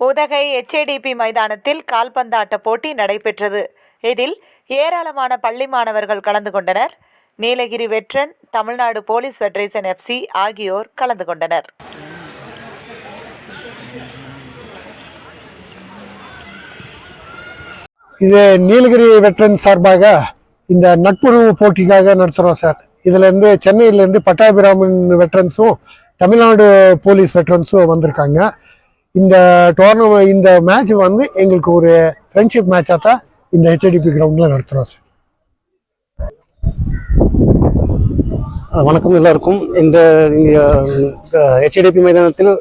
Udhagai HADP மைதானத்தில் கால்பந்தாட்ட போட்டி நடைபெற்றது. இதில் ஏராளமான பள்ளி மாணவர்கள் கலந்து கொண்டனர். Nilgiri veteran Tamil Nadu police federation FC ஆகியோர் கலந்து கொண்டனர். இது நீலகிரி வெட்ரன் சார்பாக இந்த நட்புறவு போட்டிக்காக நடத்துகிறோம் சார். இதுலேருந்து சென்னையிலேருந்து பட்டாபிராமன் வெட்ரன்ஸும் தமிழ்நாடு போலீஸ் வெட்ரன்ஸும் வந்திருக்காங்க. இந்த டோர்னமெண்ட் இந்த மேட்ச் வந்து எங்களுக்கு ஒரு ஃப்ரெண்ட்ஷிப் மேட்சாக தான் இந்த ஹெச்டிபி கிரவுண்டில் நடத்துகிறோம் சார் வணக்கம் எல்லாருக்கும். இந்த ஹெச்டிபி மைதானத்தில்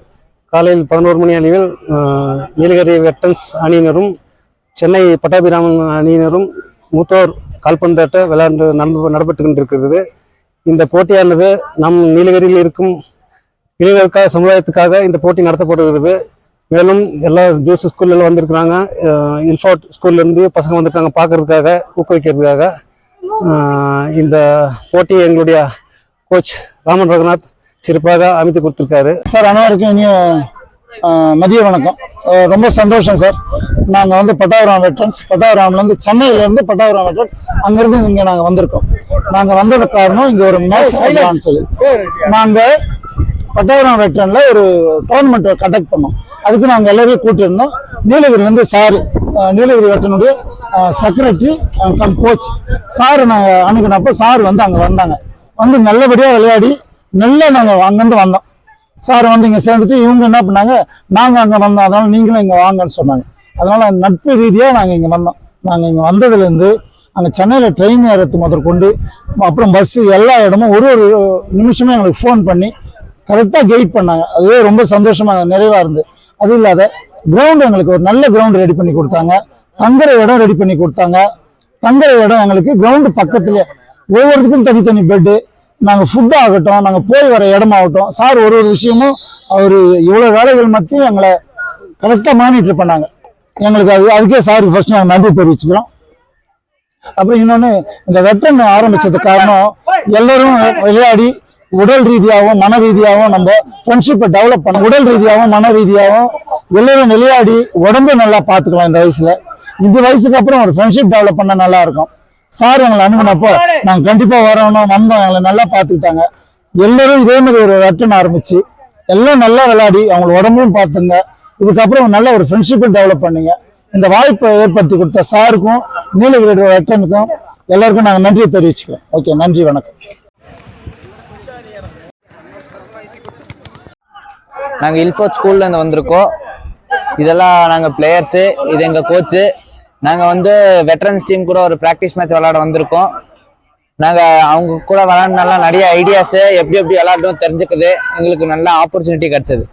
காலையில் பதினோரு மணி அளவில் நீலகிரி வெட்டன்ஸ் அணியினரும் சென்னை பட்டாபிராமன் அணியினரும் மூத்தோர் கால்பந்தாட்ட விளையாண்டு நடந்து நடைபெற்று கொண்டிருக்கிறது இந்த போட்டியானது நம் நீலகிரியில் இருக்கும் இளைஞர்களுக்காக சமுதாயத்துக்காக இந்த போட்டி நடத்தப்படுகிறது. மேலும் எல்லா ஜூஸ் ஸ்கூல்ல வந்திருக்கிறாங்க. இன்ஃபோர்ட் ஸ்கூல்ல இருந்து பசங்க வந்திருக்காங்க பார்க்கறதுக்காக ஊக்குவிக்கிறதுக்காக. இந்த போட்டி எங்களுடைய கோச் ராமன் ரகுநாத் சிறப்பாக அமைத்து கொடுத்திருக்காரு. சார் அனைவருக்கும் இனிய மதிய வணக்கம். ரொம்ப சந்தோஷம் சார். நாங்கள் வந்து பட்டாபுரம் வெட்டன்ஸ் பட்டாபுரம்லேருந்து சென்னையிலேருந்து பட்டாபுரம் வெட்டன்ஸ் அங்கேருந்து இங்கே நாங்கள் வந்திருக்கோம். நாங்கள் வந்தது காரணம் இங்கே ஒரு மேட்ச் வைக்கலாம்னு சொல்லி. நாங்கள் பட்டாபுரம் வெட்டனில் ஒரு டோர்னமெண்ட் கண்டக்ட் பண்ணோம். அதுக்கு நாங்கள் எல்லாரையும் கூட்டியிருந்தோம். வந்து சார் நீலகிரி வட்டனுடைய செக்ரட்டரி கம் கோச் சார் நாங்கள் அணுகுனப்போ சார் வந்து அங்கே வந்தாங்க. வந்து நல்லபடியாக விளையாடி நல்லா நாங்கள் அங்கேருந்து வந்தோம். சார் வந்து இங்கே சேர்ந்துட்டு இவங்க என்ன பண்ணாங்க நாங்கள் அங்கே வந்தோம். அதனால் நீங்களும் இங்கே வாங்கன்னு சொன்னாங்க. அதனால் நட்பு ரீதியாக நாங்கள் இங்கே வந்தோம். நாங்கள் இங்கே வந்ததுலேருந்து அங்கே சென்னையில் ட்ரெயின் ஏறத்து முதற்கொண்டு அப்புறம் பஸ்ஸு எல்லா இடமும் ஒரு ஒரு நிமிஷமும் எங்களுக்கு ஃபோன் பண்ணி கரெக்டாக கைட் பண்ணாங்க. அதுவே ரொம்ப சந்தோஷமாக நிறைவாக இருந்து அது இல்லாத கிரவுண்ட் எங்களுக்கு ஒரு நல்ல கிரவுண்ட் ரெடி பண்ணி கொடுத்தாங்க. தங்குற இடம் ரெடி பண்ணி கொடுத்தாங்க. தங்குற இடம் எங்களுக்கு கிரவுண்டு பக்கத்துல ஒவ்வொருத்துக்கும் தனித்தனி பெட்டு நாங்கள் ஃபுட் ஆகட்டும் நாங்கள் போய் வர இடமாகட்டும். சார் ஒரு ஒரு விஷயமும் அவர் இவ்வளோ வேலைகள் மத்தியும் எங்களை கரெக்டாக மானிட்டர் பண்ணாங்க. எங்களுக்கு அது அதுக்கே சாருக்கு ஃபர்ஸ்ட் நாங்கள் நன்றி தெரிவிச்சுக்கிறோம். அப்புறம் இன்னொன்று இந்த வெட்டன் ஆரம்பித்தது காரணம் எல்லோரும் விளையாடி உடல் ரீதியாகவும் மன ரீதியாகவும் நம்ம ஃப்ரெண்ட்ஷிப்பை டெவலப் பண்ண உடல் ரீதியாகவும் மன ரீதியாகவும் எல்லாரும் விளையாடி உடம்பு நல்லா பார்த்துக்கலாம் இந்த வயசுல. இந்த வயசுக்கு அப்புறம் ஒரு ஃப்ரெண்ட்ஷிப் டெவலப் பண்ண நல்லா இருக்கும். சார் எங்களை அணுகுனப்போ நாங்கள் கண்டிப்பாக வரணும் வந்தோம். எங்களை நல்லா பார்த்துக்கிட்டாங்க. எல்லாரும் இதே மாதிரி ஒரு ரட்டன் ஆரம்பிச்சு எல்லாம் நல்லா விளையாடி அவங்க உடம்பையும் பார்த்துங்க. இதுக்கப்புறம் நல்ல ஒரு ஃப்ரெண்ட்ஷிப்பும் டெவலப் பண்ணுங்க. இந்த வாய்ப்பை ஏற்படுத்தி கொடுத்த சாருக்கும் நீலகிரி ரட்டனுக்கும் எல்லாருக்கும் நாங்கள் நன்றி தெரிவிச்சுக்கிறோம். ஓகே நன்றி வணக்கம். நாங்கள் இல்ஃபோர்ட் ஸ்கூல்லேருந்து வந்திருக்கோம். இதெல்லாம் நாங்கள் பிளேயர்ஸு இது எங்கள் கோச்சு நாங்கள் வந்து வெட்டரன்ஸ் டீம் கூட ஒரு ப்ராக்டிஸ் மேட்ச் விளாட வந்திருக்கோம். நாங்கள் அவங்க கூட விளாட்னாலாம் நிறைய ஐடியாஸு எப்படி எப்படி விளாடணும் தெரிஞ்சுக்குது. எங்களுக்கு நல்ல ஆப்பர்ச்சுனிட்டி கிடச்சிது.